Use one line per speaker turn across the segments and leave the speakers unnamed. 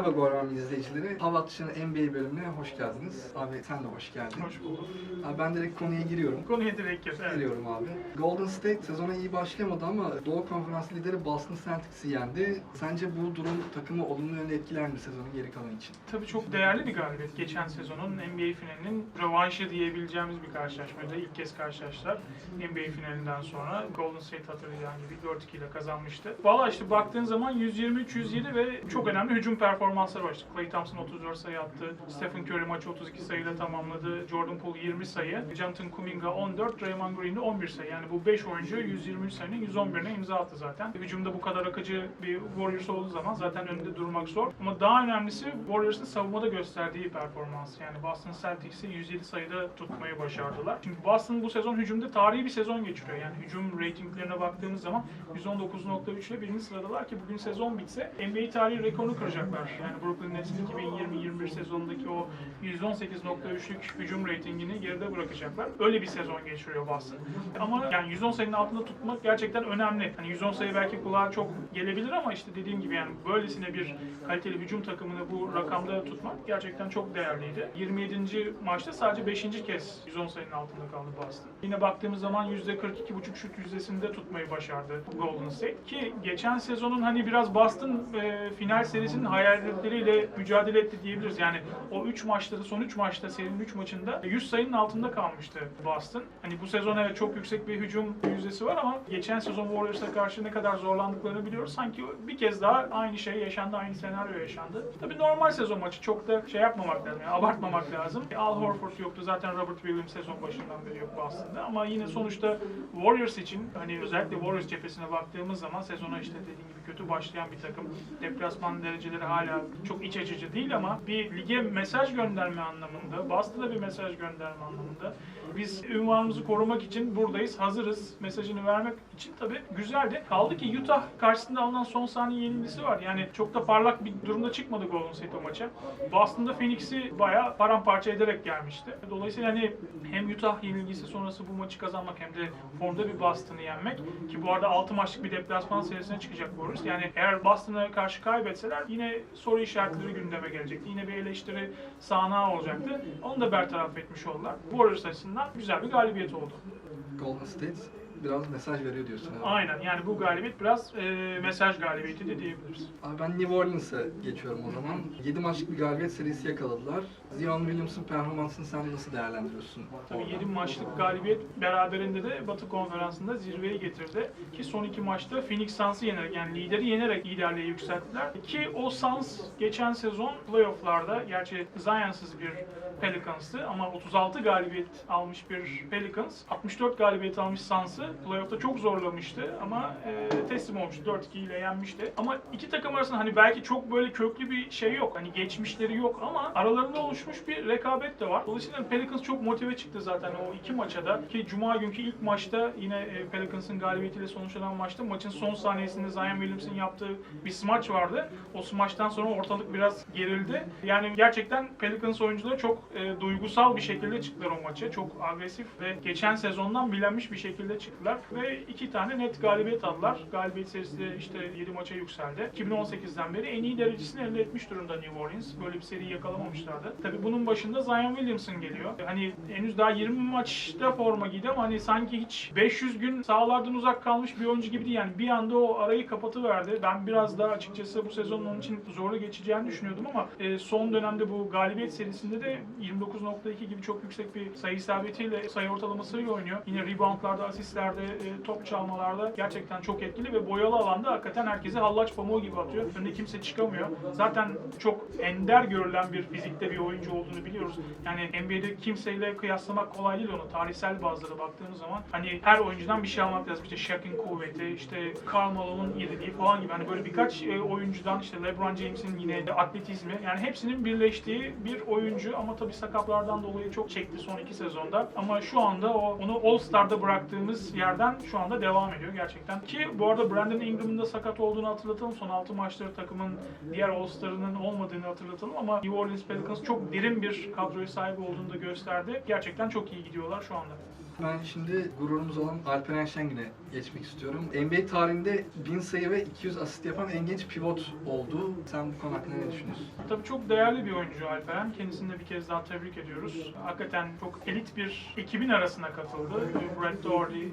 Merhaba Gorman izleyicileri. Hava Atışı'nın NBA bölümüne hoş geldiniz. Abi sen de hoş geldin.
Hoş bulduk.
Abi ben direkt konuya giriyorum.
Konuya direkt gir. Evet.
Giriyorum abi. Golden State sezona iyi başlamadı ama Doğu Konferans lideri Boston Celtics'i yendi. Sence bu durum takımı olumlu yönde etkiler mi sezonun geri kalanı için?
Tabii çok değerli bir galibiyet. Geçen sezonun NBA finalinin rövanşı diyebileceğimiz bir karşılaşmaydı. İlk kez karşılaştılar. NBA finalinden sonra Golden State hatırlayacağın gibi 4-2 ile kazanmıştı. Valla işte baktığın zaman 123-107 ve çok önemli hücum performansları var. İşte Klay Thompson 34 sayı attı. Stephen Curry maçı 32 sayıyla tamamladı. Jordan Poole 20 sayı. Jonathan Kuminga 14, Draymond Green de 11 sayı. Yani bu 5 oyuncu 123 sayının 111'ine imza attı zaten. Hücumda bu kadar akıcı bir Warriors olduğu zaman zaten önünde durmak zor. Ama daha önemlisi Warriors'ın savunmada gösterdiği performans. Yani Boston Celtics'i 107 sayıda tutmayı başardılar. Çünkü Boston bu sezon hücumda tarihi bir sezon geçiriyor. Yani hücum ratinglerine baktığımız zaman 119.3 ile birinci sıradalar ki bugün sezon bitse NBA tarihi rekorunu kıracaklar. Yani Brooklyn Nets'in 2020-21 sezonundaki o 118.3'lük hücum ratingini geride bırakacaklar. Öyle bir sezon geçiriyor Boston. Ama yani 110 sayının altında tutmak gerçekten önemli. Hani 110 sayı belki kulağa çok gelebilir ama işte dediğim gibi yani böylesine bir kaliteli hücum takımını bu rakamda tutmak gerçekten çok değerliydi. 27. maçta sadece 5. kez 110 sayının altında kaldı Boston. Yine baktığımız zaman %42.5 şut yüzdesinde tutmayı başardı Golden State ki geçen sezonun hani biraz Boston e, final serisinin hayalleriyle mücadele etti diyebiliriz. Yani o 3 maçta son 3 maçta serinin 3 maçında 100 sayının altında kalmıştı Boston. Hani bu sezon evet çok yüksek bir hücum yüzdesi var ama geçen sezon Warriors'a karşı ne kadar zorlandıklarını biliyoruz. Sanki bir kez daha aynı şey yaşandı, aynı senaryo yaşandı. Tabii normal sezon maçı çok da şey yapmamak lazım, yani abartmamak lazım. Al Horford yoktu zaten Robert Williams sezon başından beri yok Boston'da ama yine sonuçta Warriors için hani özellikle Warriors cephesine baktığımız zaman sezona işte dediğim gibi kötü başlayan bir takım. Deplasman dereceleri hala çok iç açıcı değil ama bir lige mesaj gönderme anlamında, Boston'a bir mesaj gönderme anlamında biz ünvanımızı korumak için buradayız, hazırız mesajını vermek için tabii güzeldi. Kaldı ki Utah karşısında alınan son saniye yenilgisi var. Yani çok da parlak bir durumda çıkmadı Golden State o maça. Boston'da Phoenix'i bayağı paramparça ederek gelmişti. Dolayısıyla hani hem Utah yenilgisi sonrası bu maçı kazanmak hem de formda bir Boston'ı yenmek ki bu arada 6 maçlık bir deplasman serisine çıkacak Warriors. Yani eğer Boston'a karşı kaybetseler yine soru işaretleri gündeme gelecekti. Yine bir eleştiri sahna olacaktı. Onu da bertaraf etmiş oldular. Warriors açısından güzel bir galibiyet oldu.
Golden State biraz mesaj veriyor diyorsun abi.
Aynen yani bu galibiyet biraz e, mesaj galibiyeti de diyebiliriz.
Abi ben New Orleans'a geçiyorum o zaman. 7 maçlık bir galibiyet serisi yakaladılar. Zion Williams'ın performansını sen nasıl değerlendiriyorsun?
Tabii 7 maçlık galibiyet beraberinde de Batı Konferansı'nda zirveye getirdi. Ki son iki maçta Phoenix Suns'ı yenerek yani lideri yenerek liderliğe yükselttiler. Ki o Suns geçen sezon playofflarda gerçi Zion'sız bir Pelicans'tı ama 36 galibiyet almış bir Pelicans, 64 galibiyet almış Suns'ı playoff'ta çok zorlamıştı ama e, teslim olmuştu. 4-2 ile yenmişti. Ama iki takım arasında hani belki çok böyle köklü bir şey yok. Hani geçmişleri yok ama aralarında oluşmuş bir rekabet de var. Dolayısıyla Pelicans çok motive çıktı zaten o iki maça da. Ki Cuma günkü ilk maçta yine e, Pelicans'ın galibiyetiyle sonuçlanan maçta maçın son saniyesinde Zion Williams'ın yaptığı bir smaç vardı. O smaçtan sonra ortalık biraz gerildi. Yani gerçekten Pelicans oyuncuları çok e, duygusal bir şekilde çıktılar o maça. Çok agresif ve geçen sezondan bilenmiş bir şekilde çıktılar ve iki tane net galibiyet aldılar. Galibiyet serisi işte 7 maça yükseldi. 2018'den beri en iyi derecesini elde etmiş durumda New Orleans. Böyle bir seri yakalamamışlardı. Tabii bunun başında Zion Williamson geliyor. Hani henüz daha 20 maçta forma giydi ama hani sanki hiç 500 gün sahalardan uzak kalmış bir oyuncu gibi değil. Yani bir anda o arayı kapatıverdi. Ben biraz daha açıkçası bu sezonun onun için zorlu geçeceğini düşünüyordum ama e, son dönemde bu galibiyet serisinde de 29.2 gibi çok yüksek bir sayı isabetiyle, sayı ortalamasıyla oynuyor. Yine reboundlarda, asistlerde, e, top çalmalarda gerçekten çok etkili ve boyalı alanda hakikaten herkese hallaç pamuğu gibi atıyor. Önüne kimse çıkamıyor. Zaten çok ender görülen bir fizikte bir oyuncu olduğunu biliyoruz. Yani NBA'de kimseyle kıyaslamak kolay değil onu. Tarihsel bazlara baktığımız zaman hani her oyuncudan bir şey almak lazım. İşte Shaq'in kuvveti, işte Karl Malone'un iriliği falan gibi. Hani böyle birkaç e, oyuncudan işte LeBron James'in yine atletizmi yani hepsinin birleştiği bir oyuncu ama tabii sakatlardan dolayı çok çekti son iki sezonda. Ama şu anda o onu All Star'da bıraktığımız yerden şu anda devam ediyor gerçekten. Ki bu arada Brandon Ingram'ın da sakat olduğunu hatırlatalım. Son 6 maçları takımın diğer All Star'ının olmadığını hatırlatalım ama New Orleans Pelicans çok derin bir kadroya sahip olduğunu da gösterdi. Gerçekten çok iyi gidiyorlar şu anda.
Ben şimdi gururumuz olan Alperen Şengin'e geçmek istiyorum. NBA tarihinde 1000 sayı ve 200 asist yapan en genç pivot oldu. Sen bu konu hakkında ne düşünüyorsun?
Tabii çok değerli bir oyuncu Alperen. Kendisini de bir kez daha tebrik ediyoruz. Hakikaten çok elit bir ekibin arasına katıldı. Brett Doherty,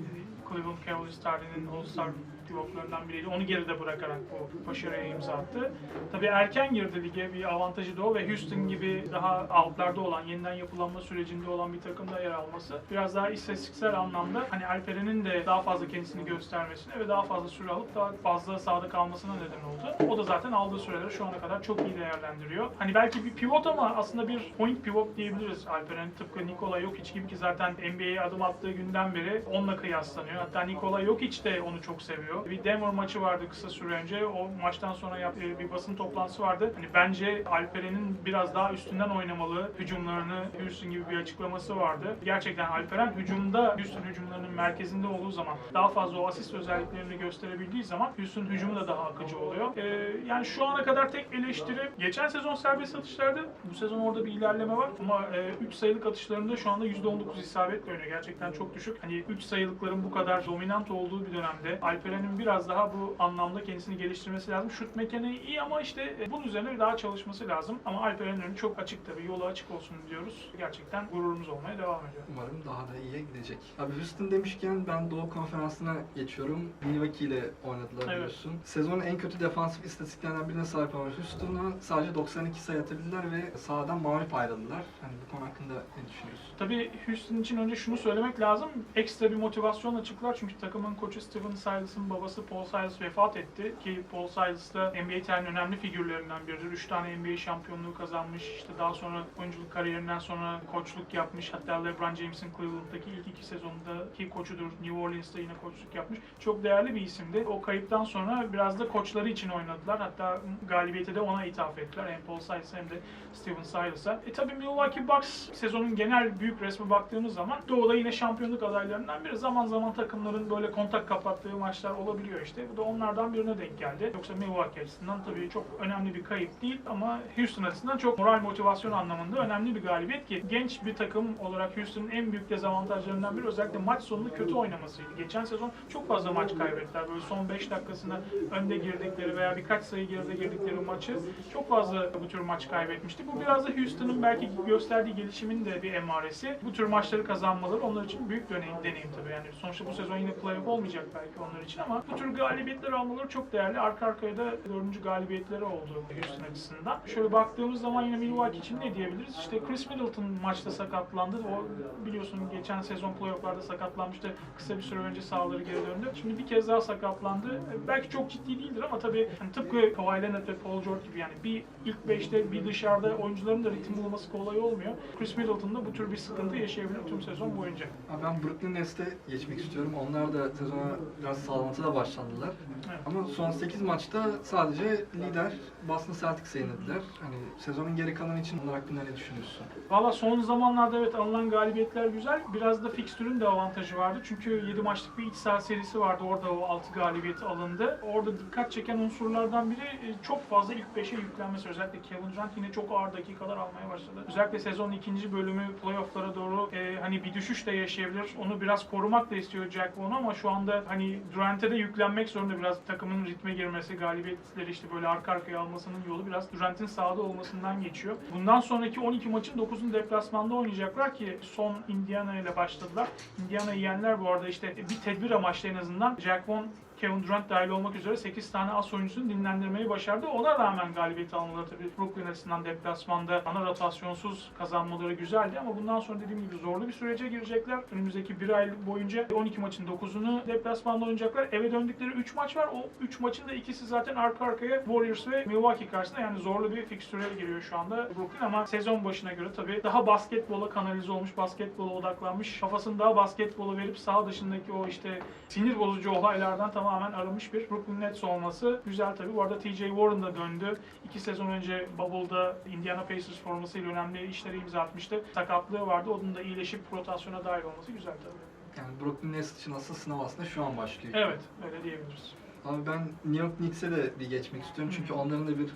Cleveland Cavaliers tarihinin All-Star pivotlarından biriydi. Onu geride bırakarak bu başarıya imza attı. Tabii erken girdi lige bir avantajı da o ve Houston gibi daha altlarda olan, yeniden yapılanma sürecinde olan bir takımda yer alması biraz daha istatistiksel anlamda hani Alperen'in de daha fazla kendisini göstermesine ve daha fazla süre alıp daha fazla sahada kalmasına neden oldu. O da zaten aldığı süreleri şu ana kadar çok iyi değerlendiriyor. Hani belki bir pivot ama aslında bir point pivot diyebiliriz Alperen. Tıpkı Nikola Jokic gibi ki zaten NBA'ye adım attığı günden beri onunla kıyaslanıyor. Hatta Nikola Jokic de onu çok seviyor. Bir Denver maçı vardı kısa süre önce. O maçtan sonra yaptığı bir basın toplantısı vardı. Hani bence Alperen'in biraz daha üstünden oynamalı hücumlarını Houston gibi bir açıklaması vardı. Gerçekten Alperen hücumda Houston hücumlarının merkezinde olduğu zaman daha fazla o asist özelliklerini gösterebildiği zaman Houston hücumu da daha akıcı oluyor. Ee, yani şu ana kadar tek eleştiri geçen sezon serbest atışlardı. Bu sezon orada bir ilerleme var ama 3 sayılık atışlarında şu anda %19 isabetle oynuyor. Gerçekten çok düşük. Hani 3 sayılıkların bu kadar dominant olduğu bir dönemde Alperen'in biraz daha bu anlamda kendisini geliştirmesi lazım. Şut mekaniği iyi ama işte e, bunun üzerine daha çalışması lazım. Ama Alperen'in önü çok açık tabii. Yolu açık olsun diyoruz. Gerçekten gururumuz olmaya devam ediyor.
Umarım daha da iyiye gidecek. Abi Houston demişken ben Doğu Konferansı'na geçiyorum. Milwaukee ile oynadılar
Evet.
biliyorsun. Sezonun en kötü defansif istatistiklerinden birine sahip olan Houston'a sadece 92 sayı atabildiler ve sahadan mağlup ayrıldılar. Hani bu konu hakkında ne düşünüyorsun?
Tabii Houston için önce şunu söylemek lazım. Ekstra bir motivasyon açıklar çünkü takımın koçu Steven Silas'ın babası Paul Silas vefat etti. Ki Paul Silas da NBA tarihinin önemli figürlerinden biridir. 3 tane NBA şampiyonluğu kazanmış. İşte daha sonra oyunculuk kariyerinden sonra koçluk yapmış. Hatta LeBron James'in Cleveland'daki ilk iki sezonundaki koçudur. New Orleans'ta yine koçluk yapmış. Çok değerli bir isimdi. O kayıptan sonra biraz da koçları için oynadılar. Hatta galibiyete de ona ithaf ettiler. Hem Paul Silas'a hem de Steven Silas'a. E tabii Milwaukee Bucks sezonun genel büyük resme baktığımız zaman Doğu'da yine şampiyonluk adaylarından biri. Zaman zaman takımların böyle kontak kapattığı maçlar olabiliyor işte. Bu da onlardan birine denk geldi. Yoksa Milwaukee açısından tabii çok önemli bir kayıp değil ama Houston açısından çok moral motivasyon anlamında önemli bir galibiyet ki genç bir takım olarak Houston'ın en büyük dezavantajlarından biri özellikle maç sonunda kötü oynamasıydı. Geçen sezon çok fazla maç kaybettiler. Böyle son 5 dakikasında önde girdikleri veya birkaç sayı geride girdikleri maçı çok fazla bu tür maç kaybetmişti. Bu biraz da Houston'ın belki gösterdiği gelişimin de bir emaresi. Bu tür maçları kazanmaları onlar için büyük deneyim, deneyim tabii. Yani sonuçta bu sezon yine playoff olmayacak belki onlar için ama bu tür galibiyetler almaları çok değerli. Arka arkaya da dördüncü galibiyetleri oldu Houston açısından. Şöyle baktığımız zaman yine Milwaukee için ne diyebiliriz? İşte Chris Middleton maçta sakatlandı. O biliyorsun geçen sezon playofflarda sakatlanmıştı. Kısa bir süre önce sağları geri döndü. Şimdi bir kez daha sakatlandı. E, Belki çok ciddi değildir ama tabii hani tıpkı Kawhi Leonard ve Paul George gibi yani bir ilk beşte bir dışarıda oyuncuların da ritim bulması kolay olmuyor. Chris Middleton da bu tür bir sıkıntı yaşayabilir tüm sezon boyunca.
Ben Brooklyn Nets'e geçmek istiyorum. Onlar da sezona biraz sallantıda başladılar.
Evet.
Ama son 8 maçta sadece lider Boston Celtics'e yenildiler. Hani sezonun geri kalanı için onlar hakkında ne düşünüyorsun?
Valla son zamanlarda evet alınan galibiyetler güzel. Biraz da fikstürün de avantajı vardı. Çünkü 7 maçlık bir iç saha serisi vardı. Orada o 6 galibiyet alındı. Orada dikkat çeken unsurlardan biri e, çok fazla ilk 5'e yüklenmesi. Özellikle Kevin Durant yine çok ağır dakikalar almaya başladı. Özellikle sezonun ikinci bölümü playofflara doğru e, hani bir düşüş de yaşayabilir. Onu biraz korumak da istiyor Jack Vaughn ama şu anda hani Durant'e de yüklenmek zorunda biraz takımın ritme girmesi, galibiyetleri işte böyle arka arkaya almasının yolu biraz Durant'in sahada olmasından geçiyor. Bundan sonraki 12 maçın 9'unu deplasmanda oynayacaklar ki son Indiana ile başladılar. Indiana'yı yenler bu arada işte bir tedbir amaçlı en azından Jack Vaughn Kevin Durant dahil olmak üzere 8 tane as oyuncusunu dinlendirmeyi başardı. Ona rağmen galibiyet almaları tabii Brooklyn açısından deplasmanda ana rotasyonsuz kazanmaları güzeldi ama bundan sonra dediğim gibi zorlu bir sürece girecekler. Önümüzdeki bir ay boyunca 12 maçın 9'unu deplasmanda oynayacaklar. Eve döndükleri 3 maç var. O 3 maçın da ikisi zaten arka arkaya Warriors ve Milwaukee karşısında yani zorlu bir fikstüre giriyor şu anda Brooklyn ama sezon başına göre tabii daha basketbola kanalize olmuş, basketbola odaklanmış, kafasını daha basketbola verip saha dışındaki o işte sinir bozucu olaylardan tamamen arınmış bir Brooklyn Nets olması güzel tabii. Bu arada TJ Warren da döndü. İki sezon önce Bubble'da Indiana Pacers formasıyla önemli işleri imza atmıştı. Sakatlığı vardı. Onun da iyileşip rotasyona dahil olması güzel tabii.
Yani Brooklyn Nets için asıl sınav aslında şu an başlıyor.
Evet, öyle diyebiliriz.
Abi ben New York Knicks'e de bir geçmek istiyorum çünkü onların da bir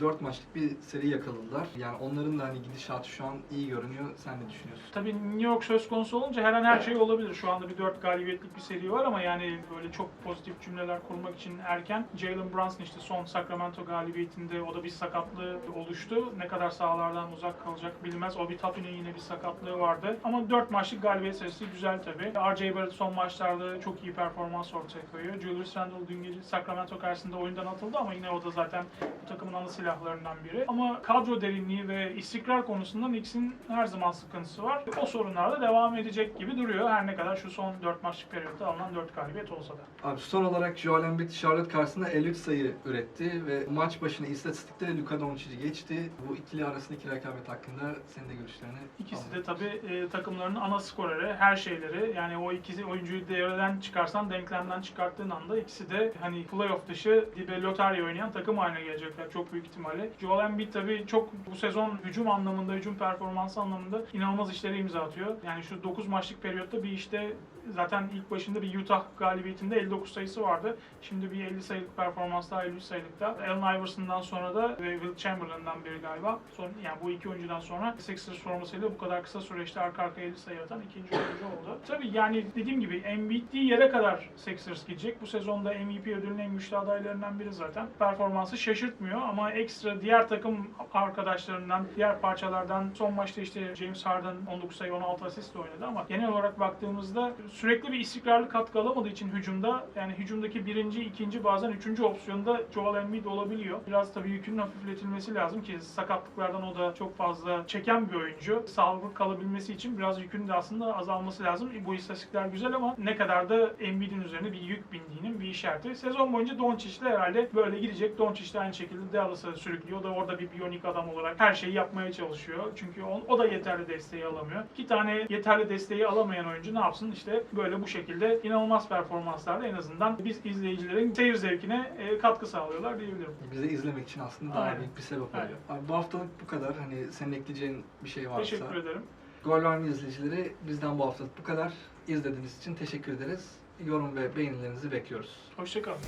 4 maçlık bir seri yakaladılar. Yani onların da hani gidişatı şu an iyi görünüyor. Sen ne düşünüyorsun?
Tabii New York söz konusu olunca her an her şey olabilir. Şu anda bir 4 galibiyetlik bir seri var ama yani böyle çok pozitif cümleler kurmak için erken. Jalen Brunson işte son Sacramento galibiyetinde o da bir sakatlığı oluştu. Ne kadar sahalardan uzak kalacak bilmez. Obi Toppin'in yine bir sakatlığı vardı. Ama 4 maçlık galibiyet serisi güzel tabii. RJ Barrett son maçlarda çok iyi performans ortaya koyuyor. Julius Randle dün gece Sacramento karşısında oyundan atıldı ama yine o da zaten bu takımın ana silahlarından biri. Ama kadro derinliği ve istikrar konusunda Knicks'in her zaman sıkıntısı var. O sorunlar da devam edecek gibi duruyor. Her ne kadar şu son 4 maçlık periyotta alınan 4 galibiyet olsa da.
Abi son olarak Joel Embiid Charlotte karşısında 53 sayı üretti ve maç başına istatistikte de Luka Doncic'i geçti. Bu ikili arasındaki rekabet hakkında senin de görüşlerini
İkisi de tabii e, takımlarının ana skoreri, her şeyleri. Yani o ikisi oyuncuyu devreden çıkarsan, denklemden çıkarttığın anda ikisi de hani playoff dışı dibe lotarya oynayan takım haline gelecekler çok büyük ihtimalle. Joel Embiid tabii çok bu sezon hücum anlamında, hücum performansı anlamında inanılmaz işlere imza atıyor. Yani şu 9 maçlık periyotta bir işte zaten ilk başında bir Utah galibiyetinde 59 sayısı vardı. Şimdi bir 50 sayılık performansla 53 sayılıkta. Allen Iverson'dan sonra da ve Will Chamberlain'dan biri galiba. Son, yani bu iki oyuncudan sonra Sixers formasıyla bu kadar kısa süreçte arka arkaya 50 sayı atan ikinci oyuncu oldu. Tabii yani dediğim gibi Embiid'liği yere kadar Sixers gidecek. Bu sezonda MVP ödülünün en güçlü adaylarından biri zaten. Performansı şaşırtmıyor ama ekstra diğer takım arkadaşlarından, diğer parçalardan son maçta işte James Harden 19 sayı 16 asistle oynadı ama genel olarak baktığımızda sürekli bir istikrarlı katkı alamadığı için hücumda yani hücumdaki birinci, ikinci bazen üçüncü opsiyonda Joel Embiid olabiliyor. Biraz tabii yükünün hafifletilmesi lazım ki sakatlıklardan o da çok fazla çeken bir oyuncu. Sağlıklı kalabilmesi için biraz yükünün de aslında azalması lazım. Bu istatistikler güzel ama ne kadar da Embiid'in üzerine bir yük bindiğinin bir işareti. Sezon boyunca Doncic'le herhalde böyle gidecek. Doncic de aynı şekilde Dallas'a sürüklüyor. O da orada bir biyonik adam olarak her şeyi yapmaya çalışıyor. Çünkü o, o da yeterli desteği alamıyor. İki tane yeterli desteği alamayan oyuncu ne yapsın? İşte böyle bu şekilde inanılmaz performanslarla en azından biz izleyicilerin seyir zevkine e, katkı sağlıyorlar diyebilirim.
Bize izlemek için aslında daha
Aynen.
büyük bir sebep
Aynen.
oluyor. Abi bu haftalık bu kadar. Hani senin ekleyeceğin bir şey varsa.
Teşekkür ederim.
Gol izleyicileri? Bizden bu haftalık bu kadar. İzlediğiniz için teşekkür ederiz. Yorum ve beğenilerinizi bekliyoruz.
Hoşçakalın.